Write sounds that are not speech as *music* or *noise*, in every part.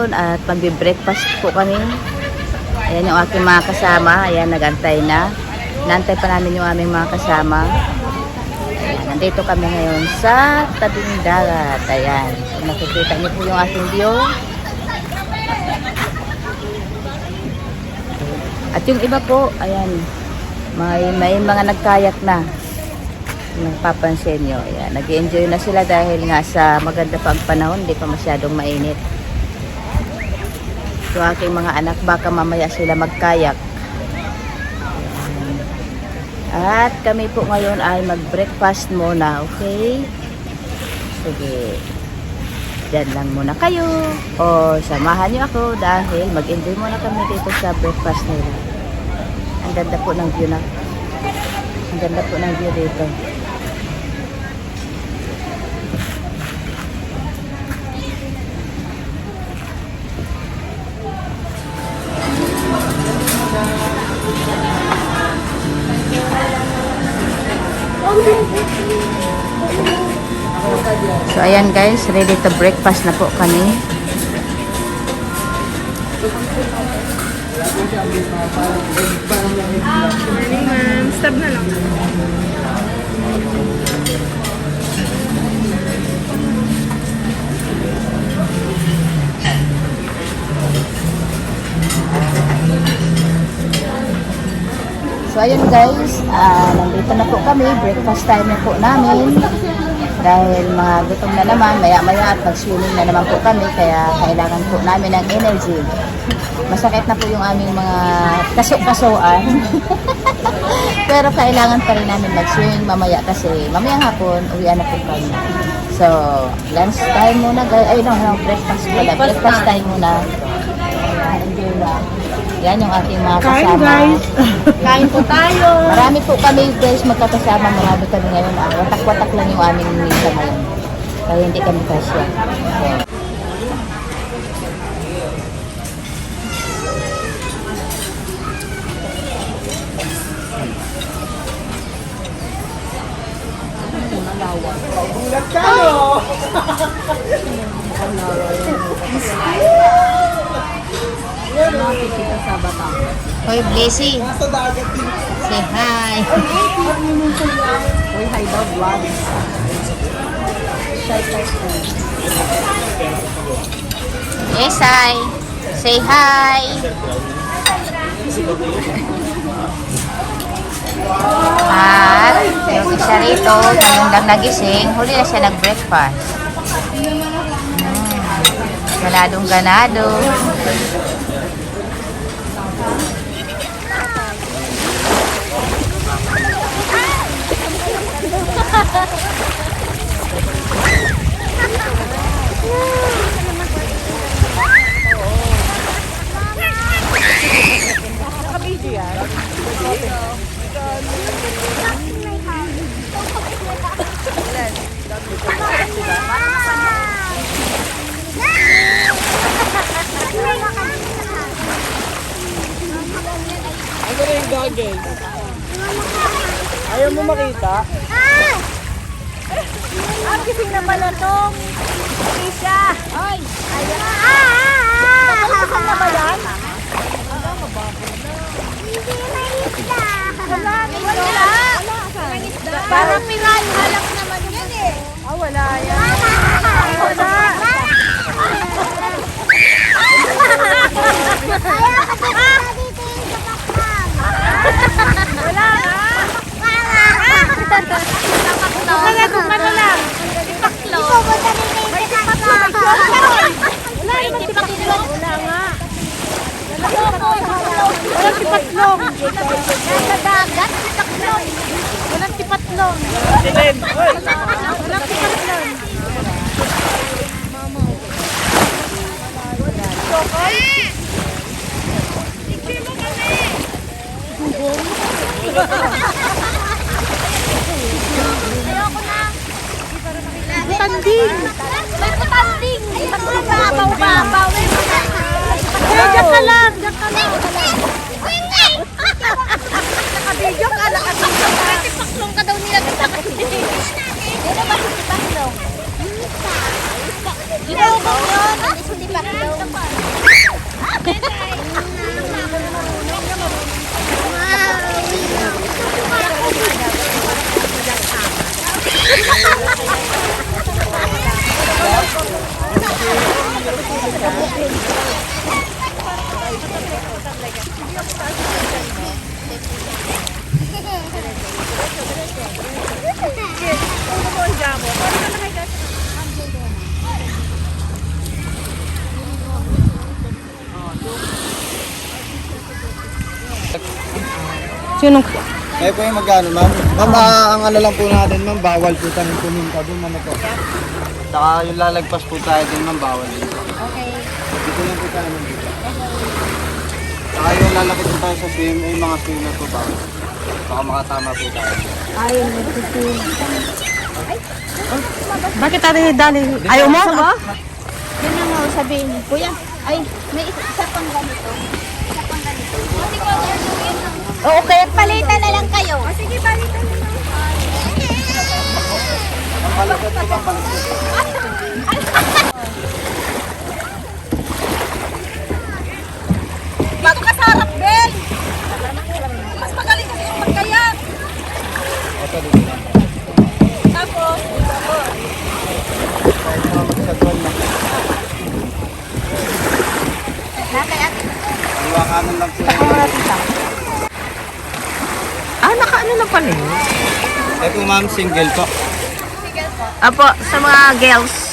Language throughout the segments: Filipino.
ngayon at magbe-breakfast po kami. Ayan yung aking mga kasama. Ayan, nagantay na. Nantay pa namin yung aming mga kasama. Ayan, nandito kami ngayon sa tabing dagat. Ayan, kung nakikita niyo po yung aking view. At yung iba po, ayan, may, may mga nagkayak na. Napapansin nyo, ayan, nag enjoy na sila dahil nga sa maganda pa ang panahon, hindi pa masyadong mainit. Yung aking mga anak, baka mamaya sila magkayak. At kami po ngayon ay mag-breakfast muna, okay? Sige. Diyan lang muna kayo. O, samahan niyo ako dahil mag-enjoy muna kami dito sa breakfast nila. Ang ganda po ng view na. Ang ganda po ng view dito. So ayan guys, ready to breakfast na po kami. So ayun guys, ah, nandito na po kami, breakfast time na po namin. Dahil mga gutom na naman, maya-maya at mag-swimming na naman po kami, kaya kailangan po namin ng energy. Masakit na po yung aming mga kaso-kasoan. *laughs* Pero kailangan pa rin namin mag-swim mamaya kasi mamayang hapon, uwian na po kami. So, lunch time muna guys. Ay, no, no, breakfast pala. Breakfast time muna. Enjoy lang. Yan yung aking mga Kain, kasama. guys. Kain po tayo. Marami po kami guys magkakasama. Marami kami ngayon. Ah, watak-watak lang yung aming misa ngayon. Kaya hindi kami kasya. So, Ulat tayo. *laughs* *laughs* Hoy, Blessy. Nasa dagat din. Say hi. Uy, hi daw, vlog. Yes, hi. Say hi. At yung isa rito, ngayon lang nagising, huli na siya nag-breakfast. Mm, ganadong ganado. Ano yung? Ayaw mo makita? Ah, gising na pala tong isa. Ay! Ayan. Ah! Gising na ba yan? Hindi na isda. Wala. Wala. Walang isda. Parang miral. Halak naman yan eh. Ah, wala yan. Wala. Ayaw kasi kita dito yung kapakpang. Wala nga. Wala. Wala kung ano lang. Ipaklo. Ipupunta dito yung kapakpang. Wala naman tipaklong. Wala nga. Walang tipaklong. Nasa dagat, tipaklong. Walang tipaklong. Dilim. Uy. Walang tipaklong. Ayoko na. Putanding. May putanding. Babaw-babaw. Kaya dyan ka lang. Dyan ka lang. Nakabidyo ka. Nakabidyo ka. Tipaklong ka daw nila. Tipaklong. Dito ba si Tipaklong? Ginugong yun. Ano si Tipaklong? Sinong Kayo po yung magkano, ma'am? Ma'am, ah, ang ano lang po natin, ma'am, bawal po tayo pumunta doon, ano po. Saka yung lalagpas po tayo din, ma'am, bawal din. Okay. Dito lang po tayo, ma'am, dito. Yung lalapit po tayo sa swim, ay mga swimmer po bawal. Baka makatama po tayo. Ayun, nagsisim. Bakit ate Dali? Ayaw mo? Yun ang nga sabihin niyo. Kuya, ay, may isa, pang ganito. Isa pang ganito. Oo, kaya palitan na lang kayo. O sige, palitan na lang. Ang balikat po, ma'am, balikat. Bago ka sa harap, Ben. Mas magaling kasi yung magkayat. Ito, dito. Tapos, Kahit mga magsagwan na. Nakayat. Iwakanan lang po yun. Ah, nakaano na pala yun? Eh po, single po. Apo, sa mga girls.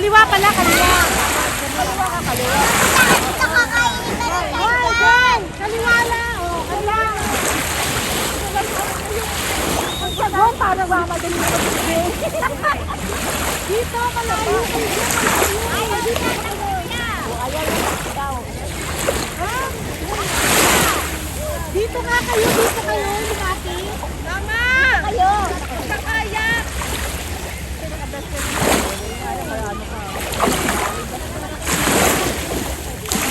Kaliwa pala, kaliwa. Kaliwa ka, kaliwa. Hoy, Ben! Kaliwa lang. Oh, kaliwa. Doon, para mamadali ko Dito, malayo. Ay, dito Ayaw lang daw. Ha? Dito nga kayo, dito kayo, lumati. Tama! Kayo. Kakaya.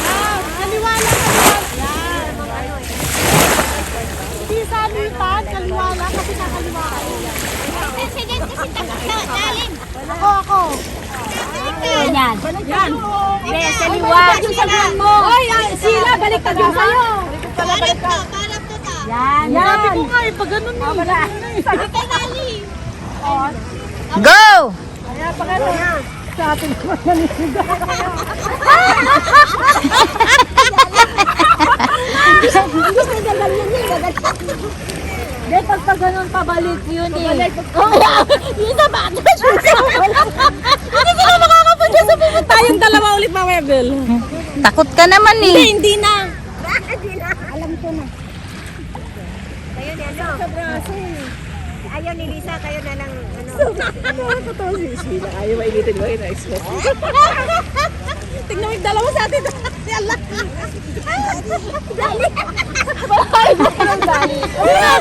Yan, kaliwa lang, kaliwa. Yan. Hindi sa alitan, kaliwa lang kasi nakaliwa kayo. Ako, ako. Yan. Yan. Yes, kaliwa. Yung sabihin mo. Oy, sila, baliktad yung sa'yo. Balap to, balap to ta. Yan. Sabi ko nga eh, pag ganun mo. Sabi ka nali. Go! Kaya pag ano, sa atin ko *laughs* naniniga. Gusto niya ganyan *laughs* yun, Hindi, pag pag ganun pabalik yun eh. Yun na ba? Hindi sila makakapunta sa pupunta. Tayong dalawa ulit mawebel. Takot ka naman eh. Hindi na. Alam ko na. Kayo ni ano? Sa braso eh. Ayaw ni Lisa, kayo na ng ano. To si Sheila? Ayaw mainitin mo yung express. Tingnan mo yung dalawa sa atin. *laughs* Si Allah. Dali.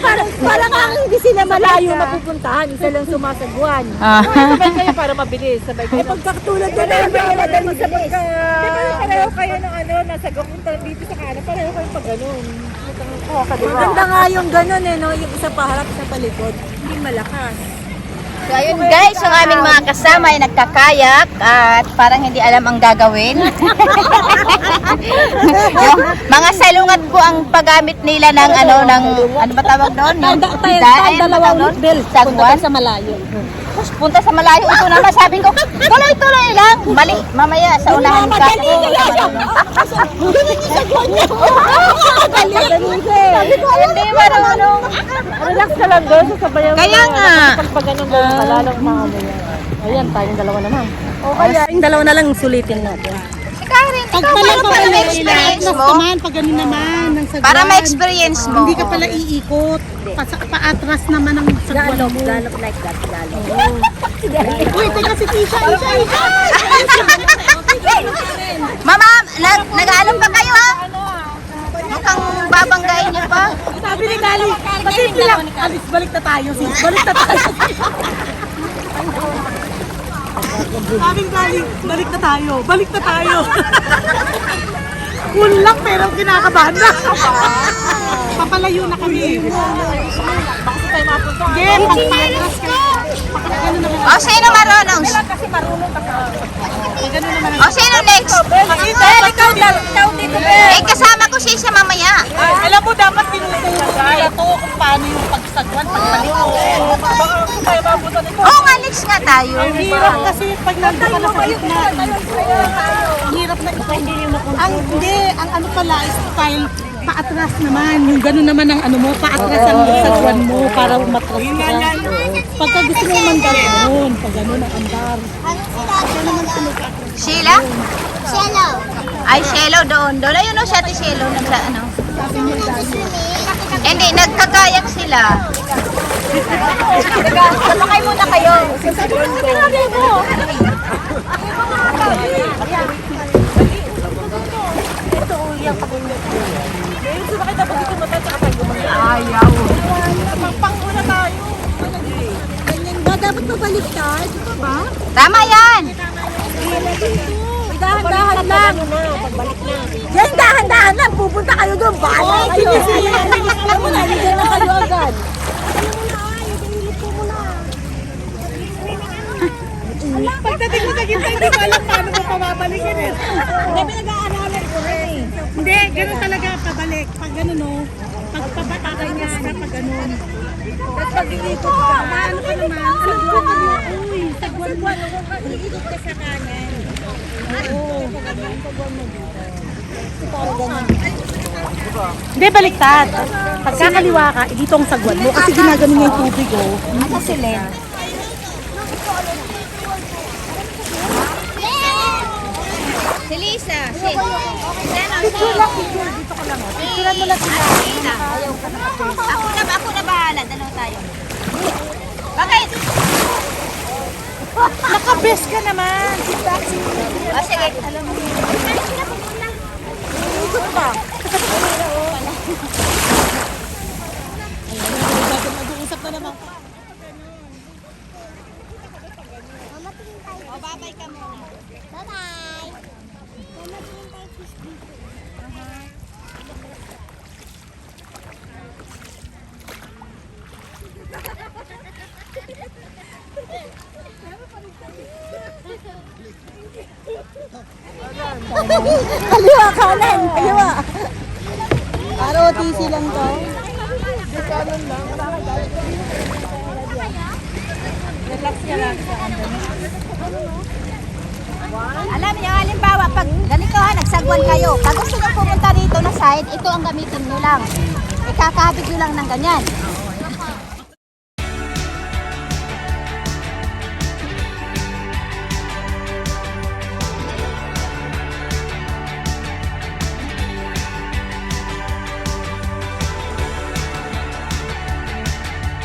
parang, parang ang hindi sila malayo mapupuntahan. Isa lang sumasagwan. *laughs* Ah. Sabay kayo para mabilis. Sabay kayo. Eh, pagkatulad ko na yung madali sa pagka... Di ba pareho kayo ng ano, nasa gapunta dito sa kanan, pareho kayo pag ganun. Maganda nga yung ganun eh, no? Yung isa paharap sa palikod, hindi malakas. So ayun guys, yung aming mga kasama ay nagkakayak at parang hindi alam ang gagawin. *laughs* yung mga salungat po ang paggamit nila ng ano ng ano ba tawag doon? Yung dahil dalawang sagwan sa malayo. Punta sa malayo ito naman sabi ko, tuloy-tuloy lang. Mali, mamaya sa unahan ka. Hindi marunong. Relax ka lang doon, sasabayan Kaya nga. Pag ganun doon, malalang mamaya. Ayan, tayong dalawa naman. O kaya, yung dalawa na lang sulitin natin. Ikaw paano para ma-experience mo? naman, pag ganun naman, ng sagwan. Para ma-experience mo. Hindi ka pala iikot. Pa, paatras naman ang sagwan Galop, mo. galop like that, galop. Uy, teka si Tisha, Isha, Isha. Mama, nag nag-aalam pa kayo ha? Mukhang babanggain niyo pa. Sabi ni Kali, pasimple lang. Alis, balik na tayo, sis. Balik na tayo. Ni Kali, balik na tayo. Balik na tayo. Cool lang, pero kinakabahan na. Papalayo na kami. Sige, pag-patras ka. Pag-ganun naman. O, sino marunong? O, sino next? ikaw, ikaw dito, Eh, kasama ko siya sa mamaya. Alam mo, dapat tinuturo nila to kung paano yung pagsagwan, pagpaliko. Oo nga, next nga tayo. Ang hirap kasi pag nandun ka na sa gitna. Ang hirap na ito. Ang, hindi, ang ano pala, style, paatras naman. Yung gano'n naman ang ano mo, paatras ang sagwan mo para umatras ka. Pagka gusto mo mandar, ganun. Pag gano'n ang andar. Sheila? Shelo. Ay, Shelo doon. Doon. Ayun o, siya ti Shelo. Nagsa, ano? Hindi, nagkakayak sila. Sumakay muna kayo. Ba, dapat mabaliktad, di ba? Tama yan. Dahan-dahan lang. Yan, dahan-dahan lang. Pupunta kayo doon. Bahala kayo. Alam mo na, ligan na kayo agad. Pagdating mo sa gitna, hindi ko alam paano mo pababalikin eh. Hindi, pinag-aaralan ko rin eh. Hindi, gano'n talaga pabalik. Pag gano'n no, pag pabatakay niya pag gano'n. Tapos pag-iikot ka. Ano ka naman? Ko ka naman. Uy, Sagwan mo. Pag-iikot ka sa kanan. Hindi, baliktad. Pagkakaliwa ka, eh, dito ang sagwan mo. Kasi ginagano niya yung tubig, oh. Asa si Len? Si Lisa. Si... Picture lang, picture. Dito ka lang. Picture mo lang sila. Ako na, ako na bahala. Dalaw tayo. Bakit? Nakabes ka naman. Si Taxi. O sige. Mag-uusap na naman. O, babay ka muna. Bye-bye. Kaliwa, kanan. Kaliwa. ROTC lang to. Alam niyo, halimbawa, pag ganito ha, nagsagwan kayo, pag gusto niyo pumunta dito na side, ito ang gamitin niyo lang. Ikakabit niyo lang ng ganyan.